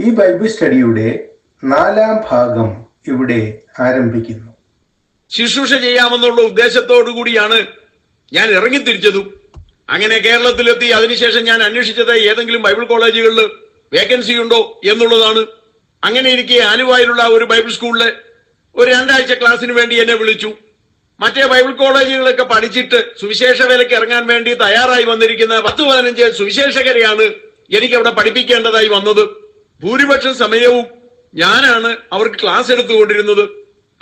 ഈ ബൈബിൾ സ്റ്റഡിയുടെ നാലാം ഭാഗം ഇവിടെ ആരംഭിക്കുന്നു. ശുശ്രൂഷ ചെയ്യാമെന്നുള്ള ഉദ്ദേശത്തോടു കൂടിയാണ് ഞാൻ ഇറങ്ങി ഇറങ്ങിത്തിരിച്ചതും. അങ്ങനെ കേരളത്തിലെത്തി അതിനുശേഷം ഞാൻ അന്വേഷിച്ചത് ഏതെങ്കിലും ബൈബിൾ കോളേജുകളിൽ വേക്കൻസി ഉണ്ടോ എന്നുള്ളതാണ്. അങ്ങനെ എനിക്ക് ആലുവായിലുള്ള ഒരു ബൈബിൾ സ്കൂളിലെ ഒരു രണ്ടാഴ്ച ക്ലാസ്സിന് വേണ്ടി എന്നെ വിളിച്ചു. മറ്റേ ബൈബിൾ കോളേജുകളൊക്കെ പഠിച്ചിട്ട് സുവിശേഷ വേലയ്ക്ക് ഇറങ്ങാൻ വേണ്ടി തയ്യാറായി വന്നിരിക്കുന്ന പത്ത് പതിനഞ്ച് സുവിശേഷകരെയാണ് എനിക്ക് അവിടെ പഠിപ്പിക്കേണ്ടതായി വന്നത്. ഭൂരിപക്ഷം സമയവും ഞാനാണ് അവർക്ക് ക്ലാസ് എടുത്തുകൊണ്ടിരുന്നത്.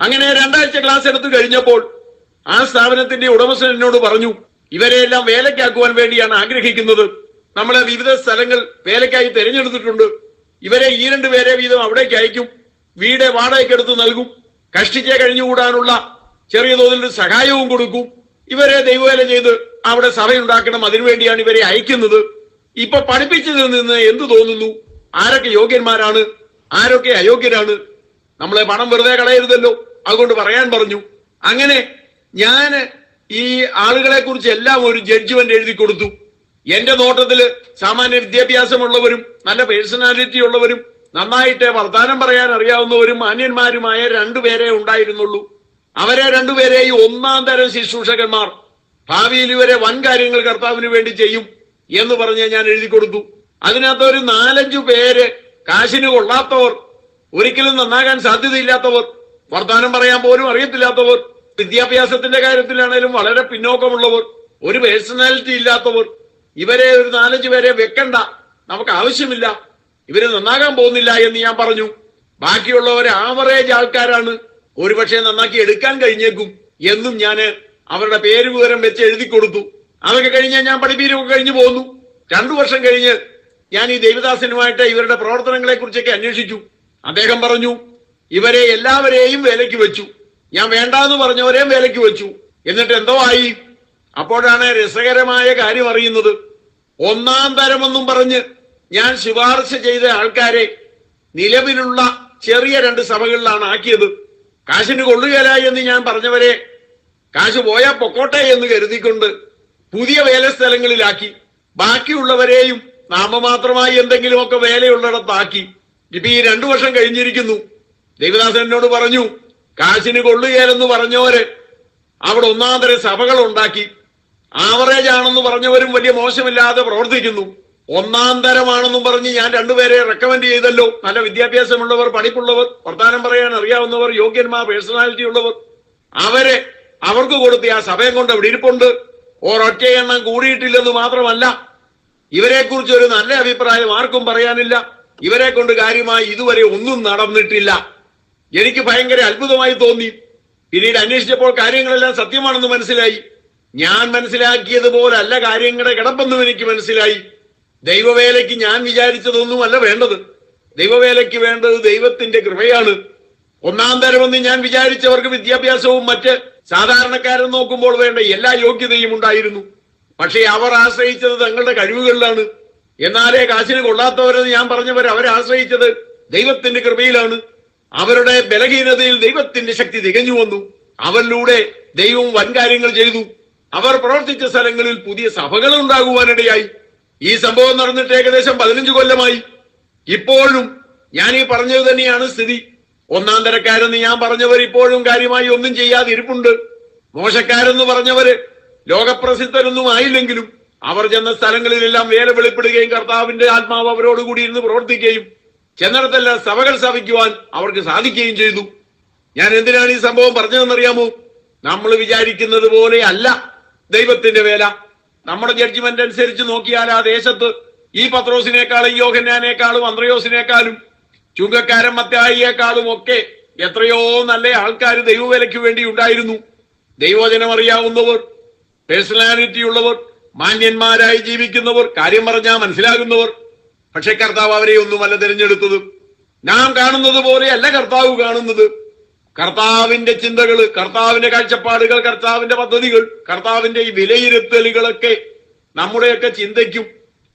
അങ്ങനെ രണ്ടാഴ്ച ക്ലാസ് എടുത്തു കഴിഞ്ഞപ്പോൾ ആ സ്ഥാപനത്തിന്റെ ഉടമസ്ഥൻ എന്നോട് പറഞ്ഞു ഇവരെയെല്ലാം വേലയ്ക്കാക്കുവാൻ വേണ്ടിയാണ് ആഗ്രഹിക്കുന്നത്. നമ്മളെ വിവിധ സ്ഥലങ്ങൾ വേലയ്ക്കായി തിരഞ്ഞെടുത്തിട്ടുണ്ട്. ഇവരെ ഈ രണ്ട് പേരെ വീതം അവിടേക്ക് അയക്കും. വീട് വാടകയ്ക്കെടുത്ത് നൽകും. കഷ്ടിച്ചേ കഴിഞ്ഞുകൂടാനുള്ള ചെറിയ തോതിൽ സഹായവും കൊടുക്കും. ഇവരെ ദൈവവേല ചെയ്ത് അവിടെ സഭയുണ്ടാക്കണം. അതിനുവേണ്ടിയാണ് ഇവരെ അയക്കുന്നത്. ഇപ്പൊ പഠിപ്പിച്ചതിൽ നിന്ന് എന്തു തോന്നുന്നു? ആരൊക്കെ യോഗ്യന്മാരാണ്? ആരൊക്കെ അയോഗ്യരാണ്? നമ്മളെ പണം വെറുതെ കളയരുതല്ലോ. അതുകൊണ്ട് പറയാൻ പറഞ്ഞു. അങ്ങനെ ഞാൻ ഈ ആളുകളെ കുറിച്ച് എല്ലാം ഒരു ജഡ്ജ്മെന്റ് എഴുതി കൊടുത്തു. എന്റെ നോട്ടത്തിൽ സാമാന്യ വിദ്യാഭ്യാസമുള്ളവരും നല്ല പേഴ്സണാലിറ്റി ഉള്ളവരും നന്നായിട്ട് വർത്താനം പറയാൻ അറിയാവുന്നവരും മാന്യന്മാരുമായ രണ്ടുപേരെ ഉണ്ടായിരുന്നുള്ളൂ. അവരെ രണ്ടുപേരെയും ഒന്നാം തരം ശുശ്രൂഷകന്മാർ ഭാവിയിൽ ഇവരെ വൻ കാര്യങ്ങൾ കർത്താവിന് വേണ്ടി ചെയ്യും എന്ന് പറഞ്ഞ് ഞാൻ എഴുതി കൊടുത്തു. അതിനകത്ത് ഒരു നാലഞ്ചു പേര് കാശിന് കൊള്ളാത്തവർ ഒരിക്കലും നന്നാകാൻ സാധ്യതയില്ലാത്തവർ വർത്തമാനം പറയാൻ പോലും അറിയത്തില്ലാത്തവർ വിദ്യാഭ്യാസത്തിന്റെ കാര്യത്തിലാണേലും വളരെ പിന്നോക്കമുള്ളവർ ഒരു പേഴ്സണാലിറ്റി ഇല്ലാത്തവർ ഇവരെ ഒരു നാലഞ്ചു പേരെ വെക്കണ്ട നമുക്ക് ആവശ്യമില്ല ഇവർ നന്നാകാൻ പോകുന്നില്ല എന്ന് ഞാൻ പറഞ്ഞു. ബാക്കിയുള്ളവർ ആവറേജ് ആൾക്കാരാണ് ഒരുപക്ഷെ നന്നാക്കി എടുക്കാൻ കഴിഞ്ഞേക്കും എന്നും ഞാൻ അവരുടെ പേര് വിവരം വെച്ച് എഴുതി കൊടുത്തു അതൊക്കെ കഴിഞ്ഞ് ഞാൻ പഠിപ്പീരൊക്കെ കഴിഞ്ഞു പോന്നു. രണ്ടു വർഷം കഴിഞ്ഞ് ഞാൻ ഈ ദേവദാസനുമായിട്ട് ഇവരുടെ പ്രവർത്തനങ്ങളെ കുറിച്ചൊക്കെ അന്വേഷിച്ചു. അദ്ദേഹം പറഞ്ഞു ഇവരെ എല്ലാവരെയും വേലയ്ക്ക് വെച്ചു. ഞാൻ വേണ്ടാന്ന് പറഞ്ഞവരെയും വേലയ്ക്ക് വെച്ചു. എന്നിട്ട് എന്തോ ആയി? അപ്പോഴാണ് രസകരമായ കാര്യം അറിയുന്നത്. ഒന്നാം തരമെന്നും പറഞ്ഞ് ഞാൻ ശുപാർശ ചെയ്ത ആൾക്കാരെ നിലവിലുള്ള ചെറിയ രണ്ട് സഭകളിലാണ് ആക്കിയത്. കാശിന് കൊള്ളുകയില്ല എന്ന് ഞാൻ പറഞ്ഞവരെ കാശ് പോയാ പൊക്കോട്ടെ എന്ന് കരുതിക്കൊണ്ട് പുതിയ വേല സ്ഥലങ്ങളിലാക്കി ബാക്കിയുള്ളവരെയും നാമമാത്രമായി എന്തെങ്കിലുമൊക്കെ വേലയുള്ളിടത്താക്കി. ഇപ്പൊ ഈ രണ്ടു വർഷം കഴിഞ്ഞിരിക്കുന്നു. ദേവദാസൻ എന്നോട് പറഞ്ഞു കാശിന് കൊള്ളുകയാലെന്ന് പറഞ്ഞവര് അവിടെ ഒന്നാന്തര സഭകൾ ഉണ്ടാക്കി ആവറേജ് ആണെന്ന് പറഞ്ഞവരും വലിയ മോശമില്ലാതെ പ്രവർത്തിക്കുന്നു. ഒന്നാം തരമാണെന്നും പറഞ്ഞ് ഞാൻ രണ്ടുപേരെ റെക്കമെൻഡ് ചെയ്തല്ലോ. നല്ല വിദ്യാഭ്യാസമുള്ളവർ പഠിപ്പുള്ളവർ വർത്താനം പറയാൻ അറിയാവുന്നവർ യോഗ്യന്മാർ പേഴ്സണാലിറ്റി ഉള്ളവർ. അവരെ അവർക്ക് കൊടുത്ത് ആ സഭയം കൊണ്ട് അവിടെ ഇരിപ്പുണ്ട്. ഒരൊറ്റ എണ്ണം കൂടിയിട്ടില്ലെന്ന് മാത്രമല്ല ഇവരെ കുറിച്ച് ഒരു നല്ല അഭിപ്രായം ആർക്കും പറയാനില്ല. ഇവരെ കൊണ്ട് കാര്യമായി ഇതുവരെ ഒന്നും നടന്നിട്ടില്ല. എനിക്ക് ഭയങ്കര അത്ഭുതമായി തോന്നി. പിന്നീട് അന്വേഷിച്ചപ്പോൾ കാര്യങ്ങളെല്ലാം സത്യമാണെന്ന് മനസ്സിലായി. ഞാൻ മനസ്സിലാക്കിയതുപോലല്ല കാര്യങ്ങളുടെ കിടപ്പെന്നും എനിക്ക് മനസ്സിലായി. ദൈവവേലയ്ക്ക് ഞാൻ വിചാരിച്ചതൊന്നുമല്ല വേണ്ടത്. ദൈവവേലയ്ക്ക് വേണ്ടത് ദൈവത്തിന്റെ കൃപയാണ്. ഒന്നാം തരമെന്ന് ഞാൻ വിചാരിച്ചവർക്ക് വിദ്യാഭ്യാസവും മറ്റ് സാധാരണക്കാരൻ നോക്കുമ്പോൾ വേണ്ട എല്ലാ യോഗ്യതയും ഉണ്ടായിരുന്നു. പക്ഷേ അവർ ആശ്രയിച്ചത് തങ്ങളുടെ കഴിവുകളിലാണ്. എന്നാലേ കാശിന് കൊള്ളാത്തവരെന്ന് ഞാൻ പറഞ്ഞവർ അവരെ ആശ്രയിച്ചത് ദൈവത്തിന്റെ കൃപയിലാണ്. അവരുടെ ബലഹീനതയിൽ ദൈവത്തിന്റെ ശക്തി തികഞ്ഞു വന്നു. അവരിലൂടെ ദൈവം വൻകാര്യങ്ങൾ ചെയ്തു. അവർ പ്രവർത്തിച്ച സ്ഥലങ്ങളിൽ പുതിയ സഭകൾ ഉണ്ടാകുവാനിടയായി. ഈ സംഭവം നടന്നിട്ട് ഏകദേശം പതിനഞ്ച് കൊല്ലമായി. ഇപ്പോഴും ഞാൻ ഈ പറഞ്ഞത് തന്നെയാണ് സ്ഥിതി. ഒന്നാം തരക്കാരെന്ന് ഞാൻ പറഞ്ഞവർ ഇപ്പോഴും കാര്യമായി ഒന്നും ചെയ്യാതിരിപ്പുണ്ട്. മോശക്കാരെന്ന് പറഞ്ഞവര് ലോകപ്രസിദ്ധരൊന്നും ആയില്ലെങ്കിലും അവർ ചെന്ന സ്ഥലങ്ങളിലെല്ലാം വേല വെളിപ്പെടുകയും കർത്താവിന്റെ ആത്മാവ് അവരോടുകൂടി ഇരുന്ന് പ്രവർത്തിക്കുകയും ചെന്നിടത്തെല്ലാം സഭകൾ സ്ഥാപിക്കുവാൻ അവർക്ക് സാധിക്കുകയും ചെയ്തു. ഞാൻ എന്തിനാണ് ഈ സംഭവം പറഞ്ഞതെന്നറിയാമോ? നമ്മൾ വിചാരിക്കുന്നത് പോലെ അല്ല ദൈവത്തിന്റെ വേല. നമ്മുടെ ജഡ്ജ്മെന്റ് അനുസരിച്ച് നോക്കിയാൽ ആ ദേശത്ത് ഈ പത്രോസിനേക്കാളും യോഹന്നാനേക്കാളും അന്ത്രയോസിനേക്കാളും ചുങ്കക്കാരൻ മത്തായിയേക്കാളും ഒക്കെ എത്രയോ നല്ല ആൾക്കാർ ദൈവവേലയ്ക്ക് വേണ്ടി ഉണ്ടായിരുന്നു. ദൈവവചനം അറിയാവുന്നവർ പേഴ്സണാലിറ്റി ഉള്ളവർ മാന്യന്മാരായി ജീവിക്കുന്നവർ കാര്യം പറഞ്ഞാൽ മനസ്സിലാകുന്നവർ. പക്ഷെ കർത്താവ് അവരെ ഒന്നുമല്ല തിരഞ്ഞെടുത്തത്. നാം കാണുന്നത് പോലെയല്ല കർത്താവ് കാണുന്നത്. കർത്താവിന്റെ ചിന്തകൾ കർത്താവിന്റെ കാഴ്ചപ്പാടുകൾ കർത്താവിന്റെ പദ്ധതികൾ കർത്താവിന്റെ ഈ വിലയിരുത്തലുകളൊക്കെ നമ്മുടെയൊക്കെ ചിന്തയ്ക്കും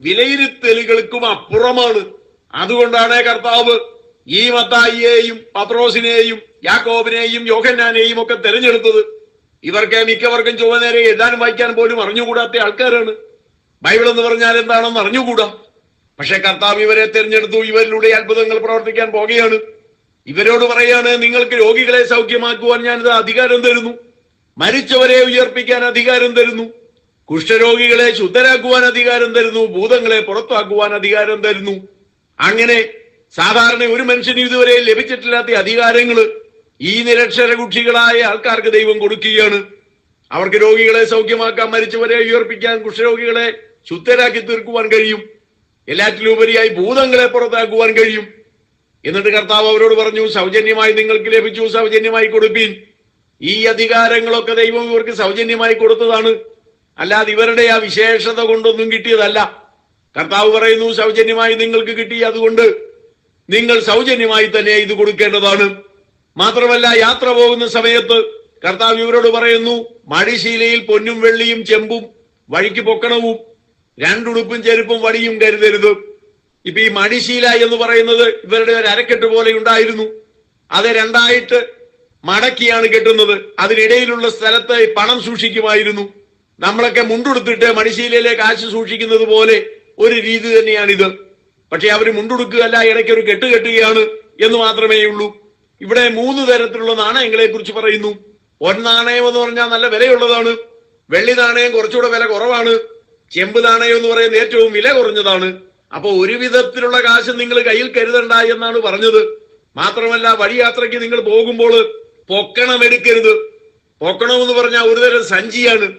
വിലയിരുത്തലുകൾക്കും അപ്പുറമാണ്. അതുകൊണ്ടാണ് കർത്താവ് ഈ മത്തായിയെയും പത്രോസിനെയും യാക്കോബിനെയും യോഹന്നാനെയും ഒക്കെ തെരഞ്ഞെടുത്തത്. ഇവർക്ക് മിക്കവർക്കും ചുവനേരെ എഴുതാനും വായിക്കാൻ പോലും അറിഞ്ഞുകൂടാത്ത ആൾക്കാരാണ്. ബൈബിൾ എന്ന് പറഞ്ഞാൽ എന്താണെന്ന് അറിഞ്ഞുകൂടാ. പക്ഷെ കർത്താവ് ഇവരെ തിരഞ്ഞെടുത്തു ഇവരിലൂടെ അത്ഭുതങ്ങൾ പ്രവർത്തിക്കാൻ പോകുകയാണ് ഇവരോട് പറയാണ് നിങ്ങൾക്ക് രോഗികളെ സൗഖ്യമാക്കുവാൻ ഞാനിത് അധികാരം തരുന്നു. മരിച്ചവരെ ഉയർപ്പിക്കാൻ അധികാരം തരുന്നു. കുഷ്ഠരോഗികളെ ശുദ്ധരാക്കുവാൻ അധികാരം തരുന്നു. ഭൂതങ്ങളെ പുറത്താക്കുവാൻ അധികാരം തരുന്നു. അങ്ങനെ സാധാരണ ഒരു മനുഷ്യന് ഇതുവരെ ലഭിച്ചിട്ടില്ലാത്ത അധികാരങ്ങൾ ഈ നിരക്ഷര കുക്ഷികളായ ആൾക്കാർക്ക് ദൈവം കൊടുക്കുകയാണ്. അവർക്ക് രോഗികളെ സൗഖ്യമാക്കാൻ മരിച്ചവരെ ഉയർപ്പിക്കാൻ കുഷ്ഠരോഗികളെ ശുദ്ധരാക്കി തീർക്കുവാൻ കഴിയും. എല്ലാറ്റിലുപരിയായി ഭൂതങ്ങളെ പുറത്താക്കുവാൻ കഴിയും. എന്നിട്ട് കർത്താവ് അവരോട് പറഞ്ഞു സൗജന്യമായി നിങ്ങൾക്ക് ലഭിച്ചു സൗജന്യമായി കൊടുപ്പീൻ. ഈ അധികാരങ്ങളൊക്കെ ദൈവം ഇവർക്ക് സൗജന്യമായി കൊടുത്തതാണ്. അല്ലാതെ ഇവരുടെ ആ വിശേഷത കൊണ്ടൊന്നും കിട്ടിയതല്ല. കർത്താവ് പറയുന്നു സൗജന്യമായി നിങ്ങൾക്ക് കിട്ടി അതുകൊണ്ട് നിങ്ങൾ സൗജന്യമായി തന്നെ ഇത് കൊടുക്കേണ്ടതാണ്. മാത്രമല്ല യാത്ര പോകുന്ന സമയത്ത് കർത്താവ് ഇവരോട് പറയുന്നു മടിശീലയിൽ പൊന്നും വെള്ളിയും ചെമ്പും വഴിക്ക് പൊക്കണവും രണ്ടുടുപ്പും ചെരുപ്പും വടിയും കരുതരുത്. ഇപ്പൊ ഈ മടിശീല എന്ന് പറയുന്നത് ഇവരുടെ ഒരു അരക്കെട്ട് പോലെ ഉണ്ടായിരുന്നു. അത് രണ്ടായിട്ട് മടക്കിയാണ് കെട്ടുന്നത്. അതിനിടയിലുള്ള സ്ഥലത്ത് പണം സൂക്ഷിക്കുമായിരുന്നു. നമ്മളൊക്കെ മുണ്ടുടുത്തിട്ട് മടിശീലയിലെ കാശ് സൂക്ഷിക്കുന്നത് പോലെ ഒരു രീതി തന്നെയാണിത്. പക്ഷെ അവർ മുണ്ടുടുക്കുകയല്ല ഇടയ്ക്ക് ഒരു കെട്ട് കെട്ടുകയാണ് എന്ന് മാത്രമേ ഉള്ളൂ ഇവിടെ മൂന്ന് തരത്തിലുള്ള നാണയങ്ങളെ കുറിച്ച് പറയുന്നു. ഒന്നാണയം എന്ന് പറഞ്ഞാൽ നല്ല വിലയുള്ളതാണ്. വെള്ളി നാണയം കുറച്ചുകൂടെ വില കുറവാണ്. ചെമ്പ് നാണയം എന്ന് പറയുന്നത് ഏറ്റവും വില കുറഞ്ഞതാണ്. അപ്പൊ ഒരു വിധത്തിലുള്ള കാശ് നിങ്ങൾ കയ്യിൽ കരുതണ്ട എന്നാണ് പറഞ്ഞത്. മാത്രമല്ല വഴിയാത്രയ്ക്ക് നിങ്ങൾ പോകുമ്പോൾ പൊക്കണം എടുക്കരുത്. പൊക്കണം എന്ന് പറഞ്ഞാൽ ഒരുതരം സഞ്ചിയാണ്.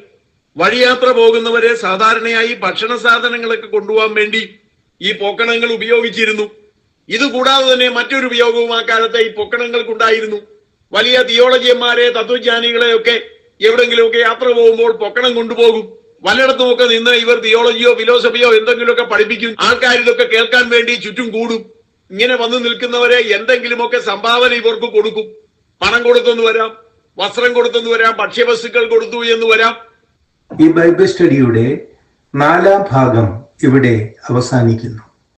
വഴിയാത്ര പോകുന്നവരെ സാധാരണയായി ഭക്ഷണ സാധനങ്ങളൊക്കെ കൊണ്ടുപോകാൻ വേണ്ടി ഈ പൊക്കണങ്ങൾ ഉപയോഗിച്ചിരുന്നു. ഇത് കൂടാതെ തന്നെ മറ്റൊരു ഉപയോഗവും ആ കാലത്ത് ഈ പൊക്കണങ്ങൾക്കുണ്ടായിരുന്നു. വലിയ തിയോളജിയന്മാരെ തത്വജ്ഞാനികളെ ഒക്കെ എവിടെങ്കിലുമൊക്കെ യാത്ര പോകുമ്പോൾ പൊക്കണം കൊണ്ടുപോകും. വല്ലയിടത്തുമൊക്കെ നിന്ന് ഇവർ തിയോളജിയോ ഫിലോസഫിയോ എന്തെങ്കിലുമൊക്കെ പഠിപ്പിക്കും. ആൾക്കാർ കേൾക്കാൻ വേണ്ടി ചുറ്റും കൂടും. ഇങ്ങനെ വന്നു നിൽക്കുന്നവരെ എന്തെങ്കിലുമൊക്കെ സംഭാവന ഇവർക്ക് കൊടുക്കും. പണം കൊടുത്തെന്ന് വരാം വസ്ത്രം കൊടുത്തെന്ന് വരാം ഭക്ഷ്യവസ്തുക്കൾ കൊടുത്തു എന്ന് വരാം. ഈ ബൈബിൾ സ്റ്റഡിയുടെ നാലാം ഭാഗം ഇവിടെ അവസാനിക്കുന്നു.